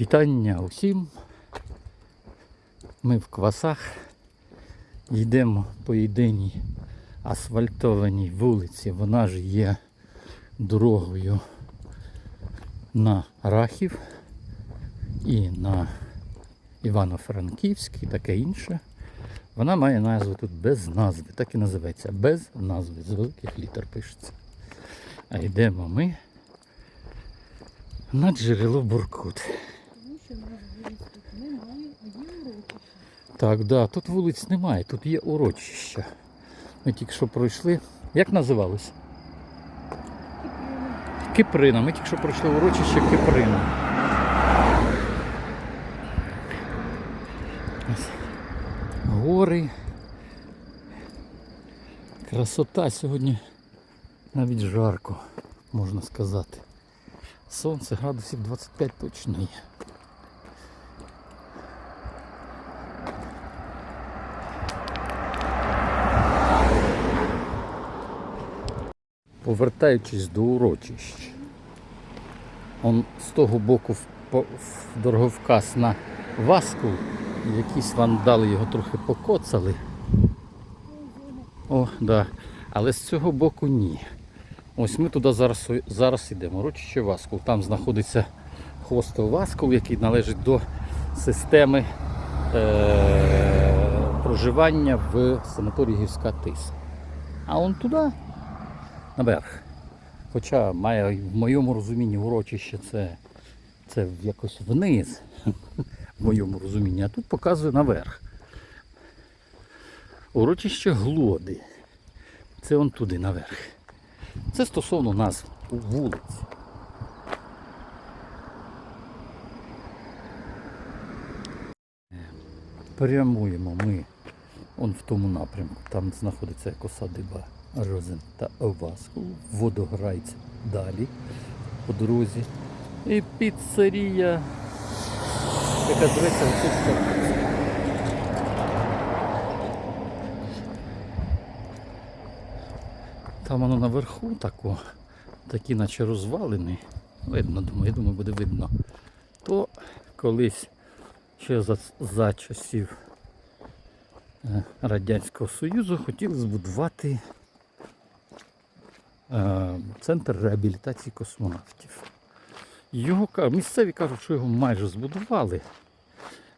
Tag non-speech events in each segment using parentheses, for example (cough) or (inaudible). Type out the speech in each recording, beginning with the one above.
Вітання усім. Ми в квасах йдемо по єдиній асфальтованій вулиці. Вона ж є дорогою на Рахів і на Івано-Франківськ і таке інше. Вона має назву тут без назви, так і називається. Без назви, з великих літер пишеться. А йдемо ми на джерело Буркут. Немає. Так, да, тут вулиць немає, тут є урочище. Ми тільки що пройшли. Як називалось? Киприна. Ми тільки що пройшли урочище Киприна. Гори. Красота сьогодні навіть жарко, можна сказати. Сонце градусів 25 точно є. Повертаючись до урочищ, он з того боку в, дороговказ на Васку, якісь вандали його трохи покоцали. О, да. Але з цього боку ні. Ось ми туди зараз, зараз йдемо. Урочище Васкул. Там знаходиться хостел Васкул, який належить до системи е- проживання в санаторії Гірська Тиса. А он туди наверх. Хоча має в моєму розумінні урочище це, це якось вниз, (laughs) в моєму розумінні, а тут показує наверх. Урочище Глоди. Це он туди наверх. Це стосовно назв вулиць. Прямуємо ми он в тому напрямку. Там знаходиться екосадиба Розен та Оваску. Водограйць далі по дорозі. І піцерія, яка зветься тут. Там воно наверху тако, такі наче розвалини. Видно, думаю, я думаю, буде видно. То колись ще за, за часів е, Радянського Союзу хотіли збудувати центр реабілітації космонавтів. Його місцеві кажуть, що його майже збудували,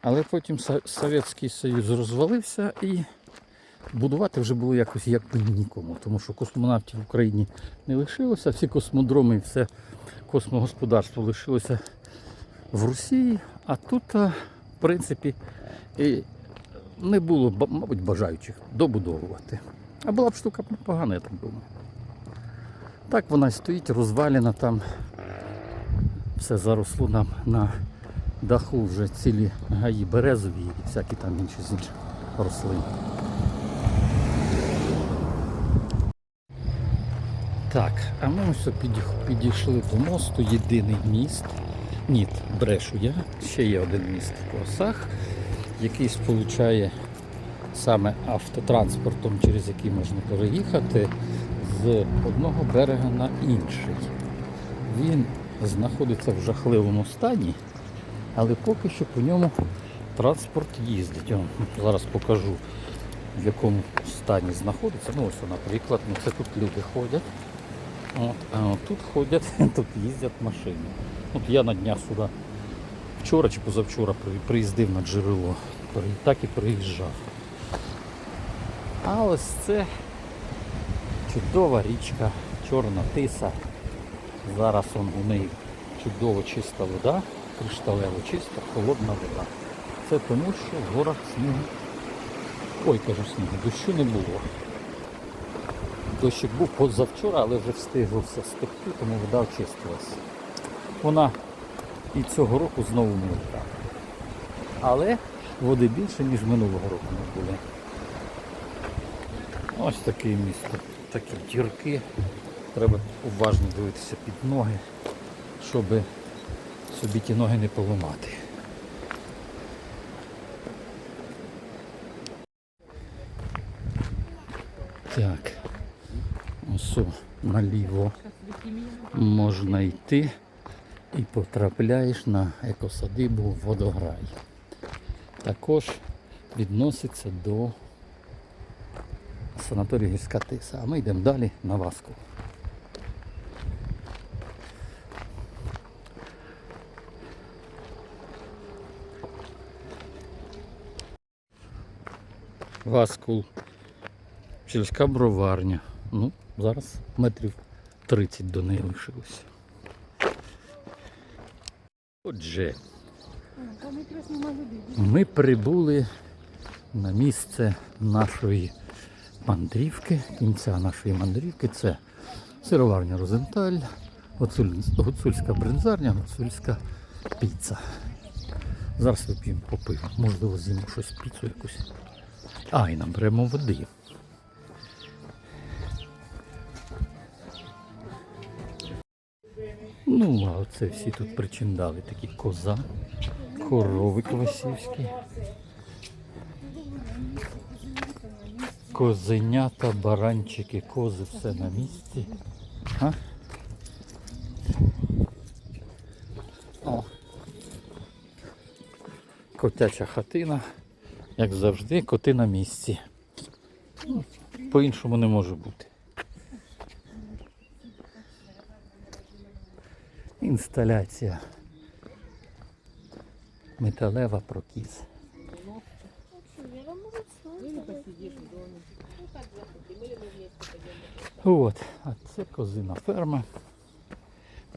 але потім Совєтський Союз розвалився і будувати вже було якось якби нікому, тому що космонавтів в Україні не лишилося, всі космодроми і все космогосподарство лишилося в Росії, а тут, в принципі, і не було, мабуть, бажаючих добудовувати. А була б штука непогана, я так думаю. Так вона стоїть, розвалена там. Все заросло нам на даху вже цілі гаї березові і всякі там інші з інших рослин. Так, а ми ось підійшли до мосту, єдиний міст. Ні, брешу я. Ще є один міст в Косах, який сполучає саме автотранспортом, через який можна переїхати з одного берега на інший. Він знаходиться в жахливому стані, але поки що по ньому транспорт їздить. Я зараз покажу, в якому стані знаходиться. Ну ось, наприклад, ну, це тут люди ходять. От, а тут ходять, (laughs) тут їздять машини. От я на днях сюди вчора чи позавчора приїздив на джерело. Так і приїжджав. А ось це чудова річка, чорна тиса. Зараз он у неї чудово чиста вода, кришталево чиста, холодна вода. Це тому, що в горах снігу. Ой, кажу снігу, дощу не було. Дощик був позавчора, але вже встигло все стекти, тому вода очистилася. Вона і цього року знову мілка. Але води більше, ніж минулого року не були. Ось таке місто. Такі дірки. Треба уважно дивитися під ноги, щоб собі ті ноги не поламати. Так. Ось наліво можна йти. і потрапляєш на екосадибу Водограй. Також відноситься до санаторію Гірська Тиса. А ми йдемо далі на Васку. Васкул. Сільська броварня. Ну, зараз метрів 30 до неї лишилося. Отже, ми прибули на місце нашої мандрівки, кінця нашої мандрівки. Це сироварня Розенталь, гуцуль- гуцульська бринзарня, гуцульська піца. Зараз вип'ємо по пиву. Можливо, з'їмо щось піцу якусь. А, і наберемо води. Ну, а оце всі тут причиндали такі коза, корови квасівські. Козенята, баранчики, кози, все на місці. А? О. Котяча хатина. Як завжди, коти на місці. По-іншому не може бути. Інсталяція. Металева прокіз. От, а це козина ферма.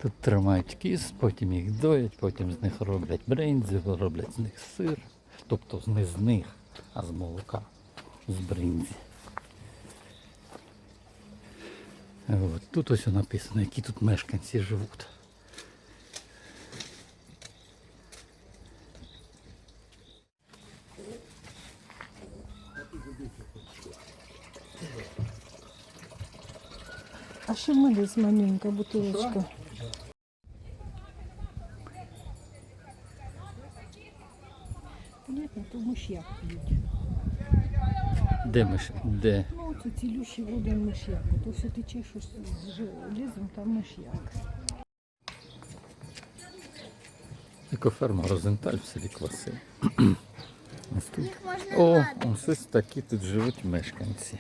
Тут тримають кіз, потім їх доять, потім з них роблять бринзі, роблять з них сир. Тобто не з них, а з молока, з бринзі. От, тут ось написано, які тут мешканці живуть. А що в мене маленька бутилочка? Понятно, то миш'як п'ють. Де миш? Де? Ну, це цілющі води миш'як. То все тече щось з железом, там миш'як. Екоферма Розенталь в селі Кваси. (clears throat) Ось тут. О, ось ось такі тут живуть мешканці.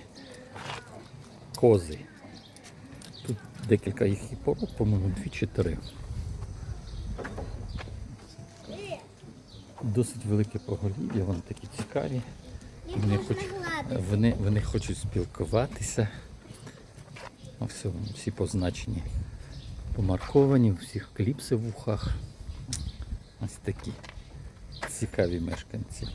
Кози. Декілька їх і пород, по-моєму, дві чи три. Досить велике поголів'я, вони такі цікаві. Вони, хоч, вони, вони хочуть спілкуватися. А все, всі позначені, помарковані, у всіх кліпси в ухах. Ось такі цікаві мешканці.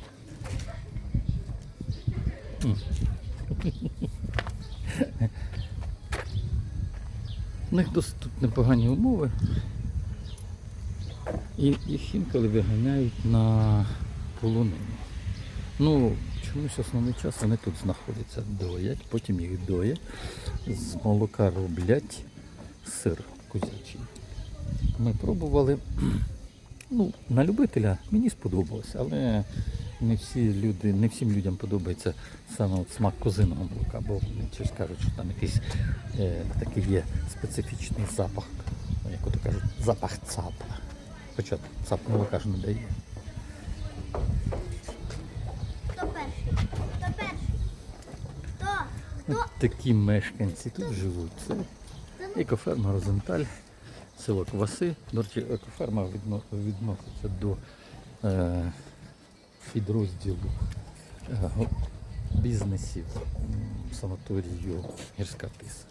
У них досить тут непогані умови. І їх інколи виганяють на полонину. Ну, чомусь основний час вони тут знаходяться, доять, потім їх доять, з молока роблять сир козячий. Ми пробували. Ну, на любителя мені сподобалось, але не всі люди, не всім людям подобається саме от смак козиного молока, бо щось кажуть, що там якийсь е, такий є специфічний запах, як ото кажуть, запах цапа. Хоча цап молока ж не дає. Хто перший? Хто перший? Хто? От такі мешканці тут живуть. Це екоферма Розенталь, село Кваси. До речі, екоферма відно- відноситься до е, підрозділу е, бізнесів санаторію Гірська Тиса.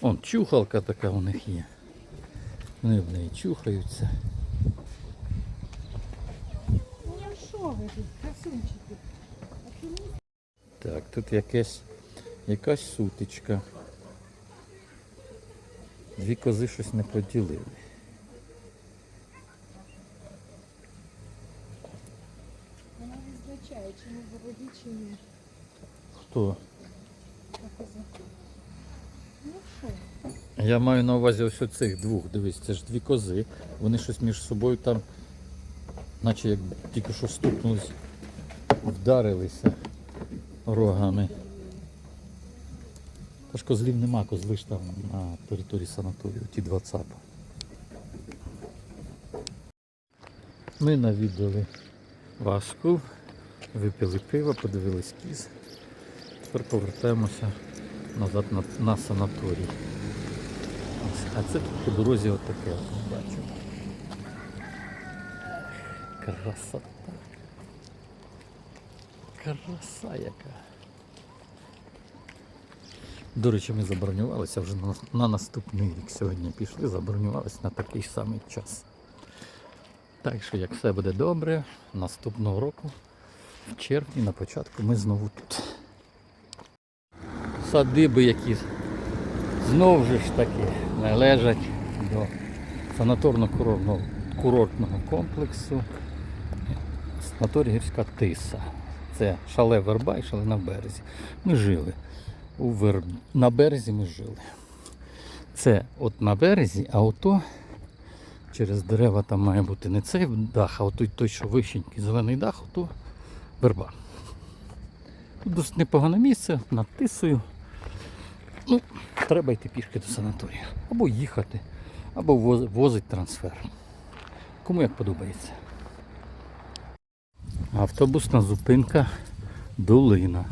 Он чухалка така у них є. Вони в неї чухаються. Ну, Так, тут якесь, якась сутичка. Дві кози щось не поділили. вона визначає, чи не заводі, чи ні? Хто? Я маю на увазі ось цих двох. Дивись, це ж дві кози. Вони щось між собою там, наче як тільки що стукнулись, вдарилися рогами. Та ж козлів нема, козли ж там на території санаторію, ті два цапа. Ми навідали Вашку, випили пиво, подивились кіз. Тепер повертаємося назад на, на санаторій. А це тут по дорозі отаке, от ми бачимо. Красота. Краса яка. До речі, ми забронювалися вже на, на наступний рік. Сьогодні пішли, забронювалися на такий самий час. Так що, як все буде добре, наступного року, в червні, на початку, ми знову тут. Садиби, які знову ж таки належать до санаторно-курортного комплексу санаторій гірська Тиса. Це шале верба і шале на березі. Ми жили. У вер... На березі ми жили. Це от на березі, а ото через дерева там має бути не цей дах, а той, той що вищенький зелений дах, ото верба. Тут досить непогане місце над тисою. Ну, треба йти пішки до санаторію. Або їхати, або воз- возить трансфер. Кому як подобається. Автобусна зупинка Долина.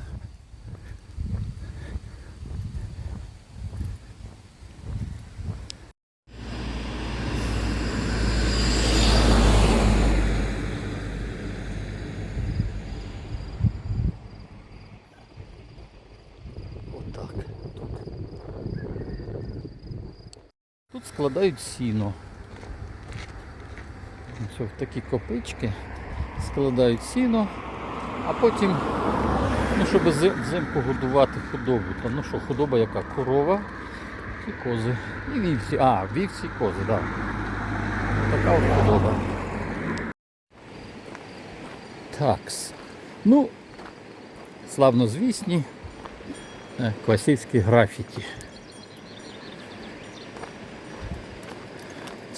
Отак. Тут. Тут складають сіно. Ось в такі копички складають сіно, а потім, ну, щоб взимку годувати худобу. Там, ну що, худоба яка? Корова і кози. І вівці. А, вівці і кози, так. Да. Така от худоба. Такс. Ну, славнозвісні е, класичні графіті.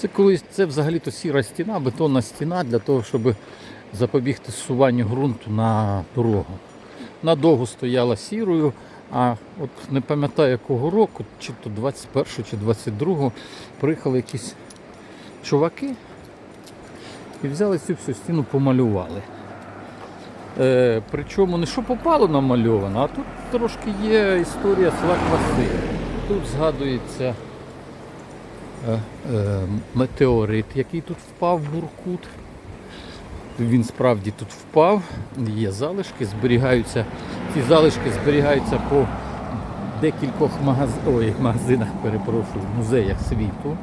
Це колись це взагалі-то сіра стіна, бетонна стіна для того, щоб запобігти зсуванню ґрунту на дорогу. Надовго стояла сірою, а от не пам'ятаю якого року, чи то 21 чи 22-го, приїхали якісь чуваки і взяли цю всю стіну помалювали. Е, причому не що попало намальовано, а тут трошки є історія села Кваси. Тут згадується метеорит, який тут впав в Буркут. Він справді тут впав, є залишки, зберігаються. Ці залишки зберігаються по декількох магаз... Ой, магазинах, перепрошую, музеях світу.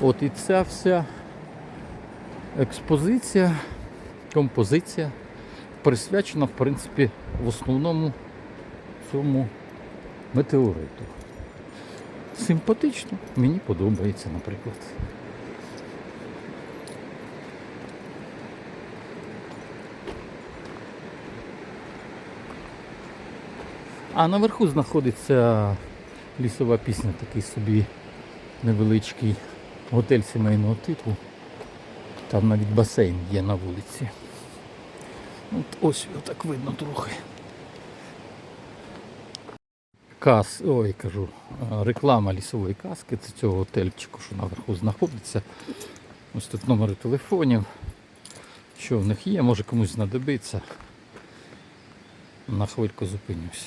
От і ця вся експозиція, композиція присвячена, в принципі, в основному цьому метеориту. Симпатично, мені подобається, наприклад. А наверху знаходиться лісова пісня, такий собі невеличкий готель сімейного типу. Там навіть басейн є на вулиці. От ось його так видно трохи. Кас, ой, кажу, реклама лісової каски, це цього готельчику, що наверху знаходиться. Ось тут номери телефонів. Що в них є, може комусь знадобиться. На хвильку зупинюсь.